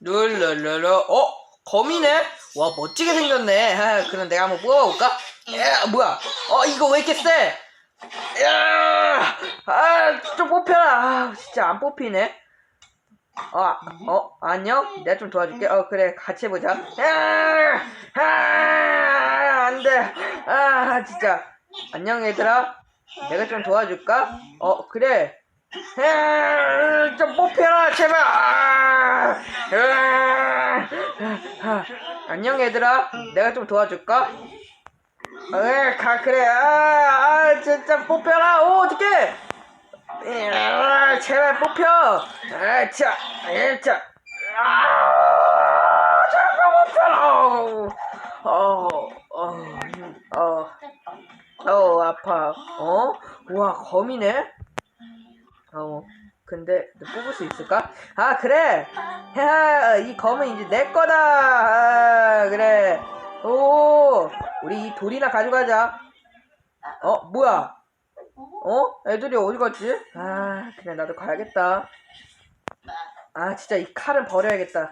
룰루루루 어? 거미네? 와 멋지게 생겼네 아, 그럼 내가 한번 뽑아볼까? 야 뭐야 어 이거 왜 이렇게 세? 야, 아좀 뽑혀라 아, 진짜 안 뽑히네 어, 어, 안녕? 내가 좀 도와줄게. 어, 그래, 같이 해보자. 야, 아, 안 돼. 아, 진짜. 안녕, 얘들아. 내가 좀 도와줄까? 어, 그래. 야, 좀 뽑혀라, 제발. 아, 안녕, 얘들아. 내가 좀 도와줄까? 에, 가, 그래. 아, 아, 진짜 뽑혀라. 오, 어떡해. 야, 제발 뽑혀. 아, 자, 아, 자. 아, 제발 뽑혀라. 어, 어, 힘, 어, 어, 아파. 어? 우와, 거미네? 어, 근데 너 뽑을 수 있을까? 아, 그래. 야, 이 검은 이제 내 거다. 아, 그래. 오, 우리 이 돌이나 가져가자. 어, 뭐야? 어? 애들이 어디 갔지? 아, 그냥 나도 가야겠다. 아, 진짜 이 칼은 버려야겠다.